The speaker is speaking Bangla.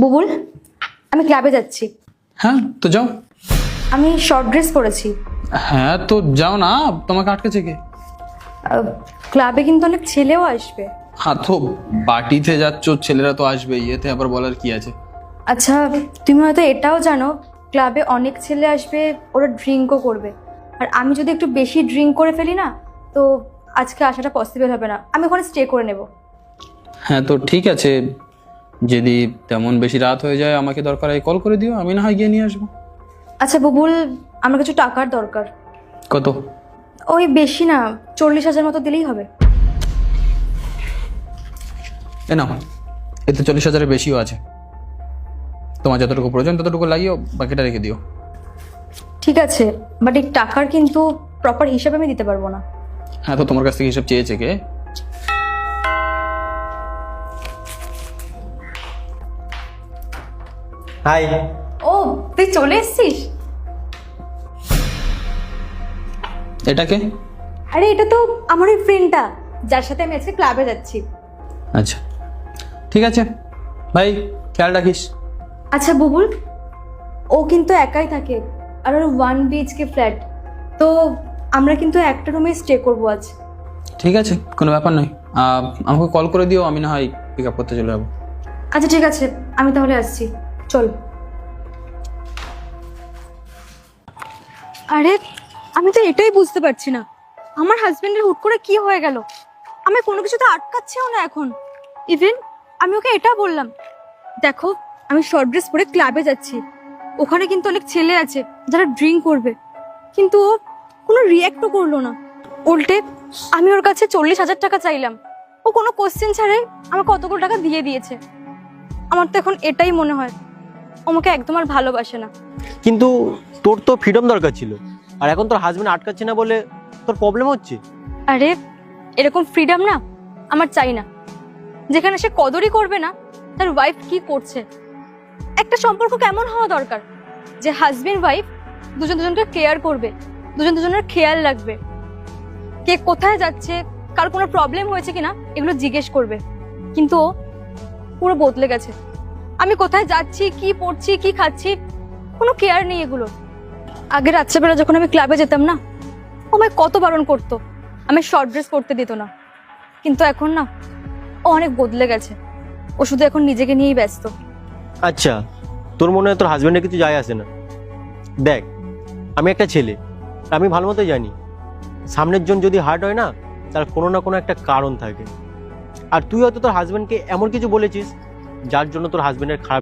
বুবুল আমি ক্লাবে যাচ্ছি। হ্যাঁ তো যাও। আমি শর্ট ড্রেস পরেছি। হ্যাঁ তো যাও না তোমাকে আটকেছে কে? ক্লাবে কিন্তু অনেক ছেলেও আসবে। হ্যাঁ তো পার্টিতে যাচ্ছ ছেলেরা তো আসবে ইয়েতে আবার বলার কি আছে? আচ্ছা তুমি হয়তো এটাও জানো ক্লাবে অনেক ছেলে আসবে ওরা ড্রিঙ্কও করবে। আর আমি যদি একটু বেশি ড্রিঙ্ক করে ফেলি না তো আজকে আসাটা পসিবল হবে না। আমি ওখানে স্টে করে নেব। হ্যাঁ তো ঠিক আছে যদি তেমন বেশি রাত হয়ে যায় আমাকে দরকার হয় কল করে দিও আমি না হয় গিয়ে নিয়ে আসব। আচ্ছা বুবুল আমার কিছু টাকার দরকার। কত? ওই বেশি না চল্লিশ হাজার মতো দিলেই হবে। এ নাও এতে চল্লিশ হাজারের বেশিও আছে। তোমার যতটুকু প্রয়োজন ততটুকু লাগিও বাকিটা রেখে দিও। ঠিক আছে বাট এই টাকার কিন্তু প্রপার হিসাবে আমি দিতে পারব না। হ্যাঁ তো তোমার কাছ থেকে হিসাব চেয়েছে কে? হাই। ও তুই চলে এসছিস? এটাকে আরে এটা তো আমার ওই ফ্রেন্ডটা যার সাথে আমি আজকে ক্লাবে যাচ্ছি। আচ্ছা। ঠিক আছে। ভাই খেয়াল রাখিস। আচ্ছা বুবুল ও কিন্তু একাই থাকে আর ওর ওয়ান বিএইচকে ফ্ল্যাট তো আমরা কিন্তু একটা রুমে স্টে করব আজ। ঠিক আছে কোনো ব্যাপার নয়। আমাকে কল করে দিও আমি না হয় পিক আপ করতে চলে যাব। আচ্ছা ঠিক আছে আমি তাহলে আসছি। চল। আরে, আমি তো এটাই বুঝতে পারছি না। আমার হাজবেন্ডের হুট করে কি হয়ে গেল? আমি কোনো কিছুতে আটকাচ্ছেও না এখন। ইভেন আমি ওকে এটা বললাম, দেখো, আমি শর্ট ড্রেস পরে ক্লাবে যাচ্ছি। ওখানে কিন্তু অনেক ছেলে আছে, যারা ড্রিঙ্ক করবে। কিন্তু ও কোনো রিয়াক্টও করল না। উল্টে আমি ওর কাছে চল্লিশ হাজার টাকা চাইলাম। ও কোনো কোশ্চেন ছাড়াই আমাকে কতগুলো টাকা দিয়ে দিয়েছে। আমার তো এখন এটাই মনে হয়। আমাকে একদম আর ভালোবাসে না। কিন্তু তোর তো ফ্রিডম দরকার ছিল। আর এখন তোর হাজবেন্ড আটকাচ্ছে না বলে তোর প্রবলেম হচ্ছে? আরে এরকম ফ্রিডম না আমার চাই না। যেখানে সে কদরই করবে না তার ওয়াইফ কি করছে? একটা সম্পর্ক কেমন হওয়া দরকার? যে হাজবেন্ড ওয়াইফ দুজন দুজনকে কেয়ার করবে দুজন দুজনের খেয়াল রাখবে। কে কোথায় যাচ্ছে কার কোনো প্রবলেম হয়েছে কিনা এগুলো জিজ্ঞেস করবে। কিন্তু ও পুরো বদলে গেছে। আমি কোথায় যাচ্ছি, কি পড়ছি, কি খাচ্ছি, কোনো কেয়ার নেই এগুলো। আগে রাত্রেবেলা যখন আমি ক্লাবে যেতাম না ও আমায় কত বারণ করতো। আমি শর্ট ড্রেস পরতে দিত না। কিন্তু এখন না ও অনেক বদলে গেছে। ও শুধু এখন নিজেকে নিয়েই ব্যস্ত। আচ্ছা তোর মনে হয় তোর হাজবেন্ডের কিছু যায় আসে না? দেখ, আমি একটা ছেলে আমি ভালো মতো জানি। সামনের জন যদি হার্ট হয় না, তার কোনো না কোনো একটা কারণ থাকে। আর তুই হয়তো তোর হাজবেন্ডকে এমন কিছু বলেছিস যার জন্য তোর হাজব্যান্ডের খারাপ